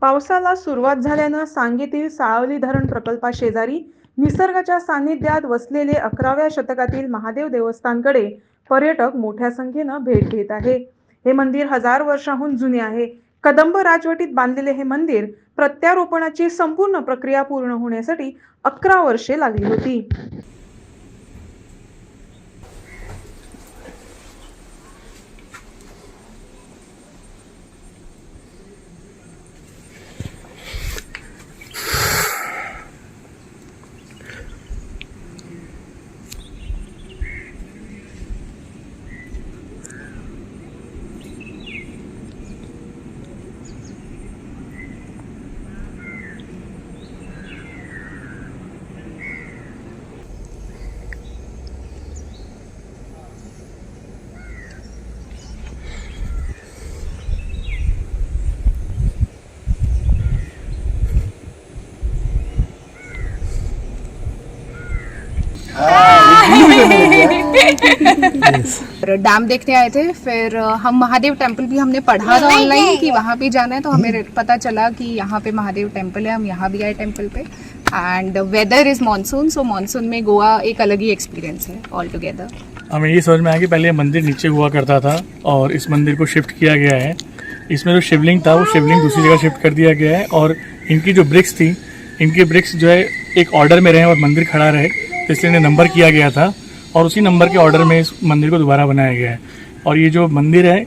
पावसाला सुरुवात झाल्यानं सांगीतील साळवली धरण प्रकल्पाशेजारी निसर्गाच्या सान्निध्यात वसलेले अकराव्या शतकातील महादेव देवस्थानकडे पर्यटक मोठ्या संख्येनं भेट घेत आहे. हे मंदिर हजार वर्षाहून जुने आहे. कदंब राजवटीत बांधलेले हे मंदिर प्रत्यारोपणाची संपूर्ण प्रक्रिया पूर्ण होण्यासाठी अकरा वर्षे लागली होती. डैम देखने आए थे फिर हम महादेव टेंपल भी हमने पढ़ा था ऑनलाइन कि वहाँ भी जाना है तो हमें पता चला कि यहाँ पे महादेव टेंपल है हम यहाँ भी आए temple pay. And weather is monsoon so monsoon में गोवा एक अलग ही एक्सपीरियंस है ऑल टुगेदर हमें ये समझ में आया कि पहले ये मंदिर नीचे हुआ करता था और इस मंदिर को शिफ्ट किया गया है। इसमें जो शिवलिंग था वो शिवलिंग दूसरी जगह शिफ्ट कर दिया गया है और इनकी जो ब्रिक्स थी इनके ब्रिक्स जो है एक ऑर्डर में रहे और मंदिर खड़ा रहे। इसलिए इन्हें नंबर किया गया था और उसी नंबर के ऑर्डर में इस मंदिर को दोबारा बनाया गया है। और ये जो मंदिर है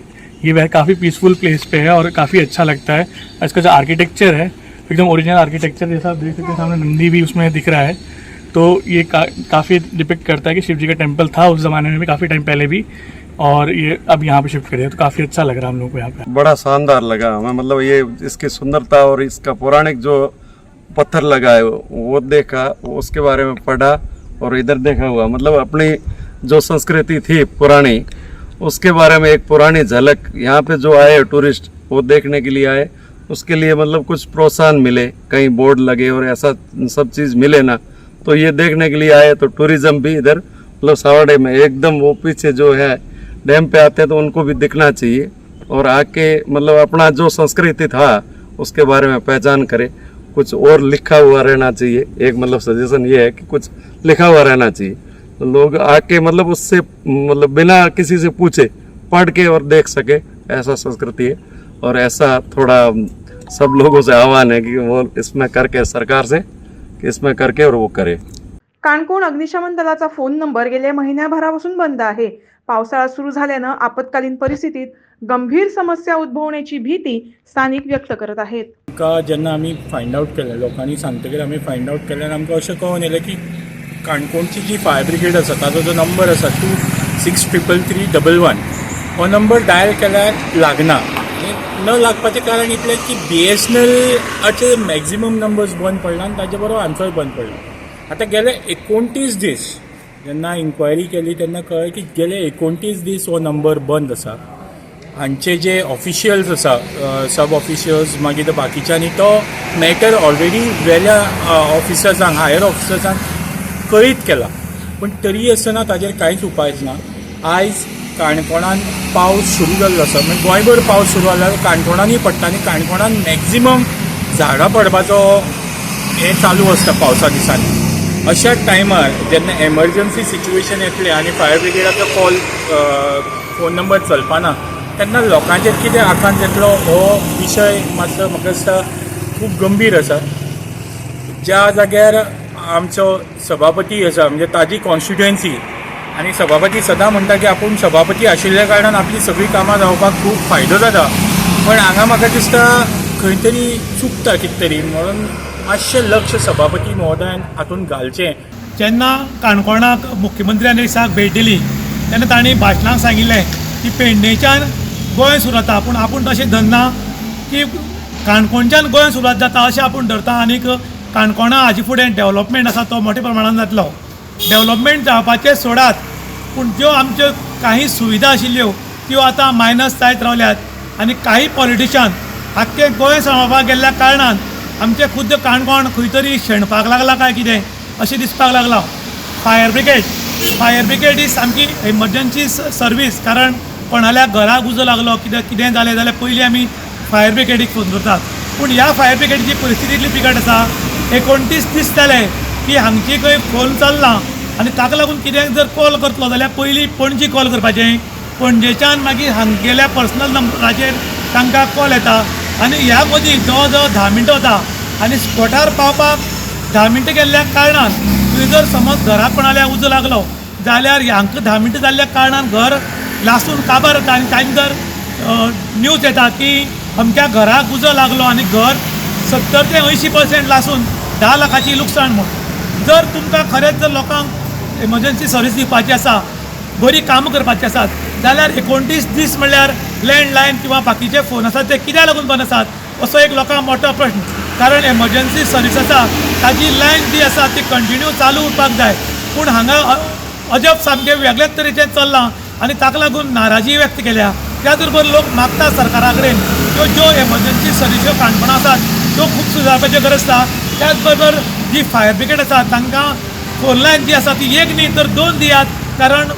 ये वह काफ़ी पीसफुल प्लेस पे है और काफ़ी अच्छा लगता है। इसका जो आर्किटेक्चर है एकदम ओरिजिनल आर्किटेक्चर जैसा आप देख सकते हैं सामने नंदी भी उसमें दिख रहा है। तो ये का, काफ़ी डिपिक्ट करता है कि शिव जी का टेंपल था उस ज़माने में भी काफ़ी टाइम पहले भी। और ये अब यहाँ पे शिफ्ट कर तो काफ़ी अच्छा लग रहा है हम लोग को यहाँ पे। बड़ा शानदार लगा हमें मतलब ये इसकी सुंदरता और इसका पौराणिक जो पत्थर लगा है वो देखा उसके बारे में पढ़ा और इधर देखा हुआ मतलब अपनी जो संस्कृति थी पुरानी, उसके बारे में एक पुरानी झलक यहाँ पे जो आए टूरिस्ट, वो देखने के लिए आए। उसके लिए मतलब कुछ प्रोत्साहन मिले, कहीं बोर्ड लगे और ऐसा सब चीज़ मिले ना तो ये देखने के लिए आए तो टूरिज़्म भी इधर मतलब सावड़े में एकदम वो पीछे जो है डैम पे आते हैं तो उनको भी दिखना चाहिए और आके मतलब अपना जो संस्कृति था, उसके बारे में पहचान करे। कुछ और लिखा हुआ रहना चाहिए। एक मतलब सजेशन ये है कि कुछ लिखा हुआ रहना चाहिए। तो लोग आके मतलब उससे मतलब बिना किसी से पूछे पढ़ के और देख सके ऐसा संस्कृति है। और ऐसा थोड़ा सब लोगों से आह्वान है कि वो इसमें करके सरकार से कि इसमें करके और वो करे। काणकोण अग्निशमन दलाचा फोन नंबर गेल्या महिन्याभरापासून बंद आहे. पावसाळा सुरू झाल्यानं आपत्कालीन परिस्थितीत गंभीर समस्या उद्भवण्याची भीती स्थानिक व्यक्त करत आहेत. आमकां जेन्ना आमी फायंड आवट केलें लोकांनी सांगतकीर आमी फायंड आवट केलें आनी आमकां अशें कळून येलें की काणकोणची जी फायर ब्रिगेड आसा ताजो जो नंबर आसा two six triple three double one हो नंबर डायल केल्यार लागना न लागपाचें कारण इतलें की बी एस एन एलाचे मॅक्झिमम नंबर्स बंद पडला आनी ताचे बरोबर आमचोय बंद पडला आतां गेले एकोणतीस दीस जेन्ना इन्क्वायरी केली तेन्ना कळ्ळें की गेले एकोणतीस दीस हो नंबर बंद आसा हांचे जे ऑफिशियल्स आसा सब ऑफिशियल्स मागीर बाकीच्यांनी तो मॅटर ऑलरेडी वेल्या ऑफिसर्सांक हायर ऑफिसर्सांक कळीत केला. पूण तरी आसतना ताजेर कांयच उपायच ना. आयज काणकोणान पावस सुरू जाल्लो आसा. म्हणजे गोंयभर पावस सुरू जाल्यार काणकोणानूय पडटा आनी काणकोणान मॅक्झिमम झाडां पडपाचो हें चालू आसता पावसा दिसांनी. अशा टायमार जेन्ना एमर्जन्सी सिच्युएशन येतलें आनी फायर ब्रिगेडाचो कॉल फोन नंबर चलपाना तेन्ना लोकांचेर कितें आकांत येतलो हो विशय मातसो म्हाका दिसता खूब गंभीर आसा ज्या जाग्यार आमचो सभापती आसा म्हणजे ताजी कॉन्स्टिट्युएन्सी आनी सभापती सदां म्हणटा की आपूण सभापती आशिल्ल्या कारणान आपली सगळीं कामां जावपाक खूब फायदो जाता. पण हांगा म्हाका दिसता खंय तरी चुकता कितें तरी म्हणून मातशें लक्ष सभापती महोदयान हातूंत घालचें. जेन्ना काणकोणाक मुख्यमंत्र्यान दिसाक भेट दिली तेन्ना तांणी भाशणांक सांगिल्लें की पेडणेच्यान गोंय सुरू जाता पूण आपूण तशें धरना की काणकोणच्यान गोंय सुरवात जाता अशें आपूण धरता आनीक काणकोणा हाजे फुडें डेवलॉपमेंट आसा तो मोठ्या प्रमाणान जातलो. डेवलॉपमेंट जावपाचें सोडात पूण ज्यो आमच्यो काही सुविधा आशिल्ल्यो त्यो आतां मायनस जायत रावल्यात. आनी काही पॉलिटिशन आख्खें गोंय सांबाळपाक गेल्ल्या कारणान आमचें खुद्द काणकोण खंय तरी शेणपाक लागला काय कितें अशें दिसपाक लागलां. फायर ब्रिगेड फायर ब्रिगेड ही सामकी एमर्जन्सी सर्वीस कारण कोणाल्या घराक उजो लागलो कित्याक कितें जालें जाल्यार पयलीं आमी फायर ब्रिगेडीक फोन करतात. पूण ह्या फायर ब्रिगेडीची परिस्थिती इतली बिकट आसा एकोणतीस दीस जाले की हांगची खंय फोन चलना आनी ताका लागून कित्याक जर कॉल करतलो जाल्यार पयलीं पणजी कॉल करपाचें. पणजेच्यान मागीर हांगेल्या पर्सनल नंबराचेर तांकां कॉल येता. आनी ह्या मदीं जवळ जवळ धा मिनटां वता आनी स्पॉटार पावपाक धा मिनटां गेल्ल्या कारणान तुवें जर समज घरा कोणाल्या उजो लागलो जाल्यार हांकां धा मिनटां जाल्ल्या कारणान घर लासून काबार येता आनी तांकां जर न्यूज येता की अमक्या घराक उजो लागलो आनी घर सत्तर ते अंयशीं पर्सेंट लासून धा लाखाची लुकसाण म्हूण जर तुमकां खरेंच जर लोकांक एमर्जन्सी सर्वीस दिवपाची आसा बरी कामां करपाची आसात जाल्यार एकोणतीस दीस म्हणल्यार लँडलायन किंवा बाकीचे फोन आसात ते कित्याक लागून बंद आसात? असो एक लोकांक मोठो प्रश्न. कारण एमर्जन्सी सर्वीस आसा ताजी लायन जी आसा ती कंटिन्यू चालू उरपाक जाय. पूण हांगा अजब सामकें वेगळ्याच तरेचें चल्लां. आनी ताका लागून नाराजी व्यक्त केल्या. त्याच बरोबर लोक मागतात सरकारा कडेन त्यो ज्यो एमर्जन्सी सर्विस्यो काणकोणां आसात त्यो खूब सुदारपाची गरज आसा. त्याच बरोबर जी फायर ब्रिगेड आसा तांकां फोन लायन जी आसा ती एक न्ही तर दोन दियात. कारण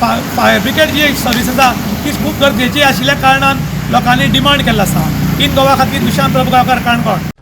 फा फायर ब्रिगेड जी सर्वीस आसा ती खूब गरजेची आशिल्ल्या कारणान लोकांनी डिमांड केल्लो आसा. इन गोवा खातीर विशांत प्रभुगांवकार काणकोण.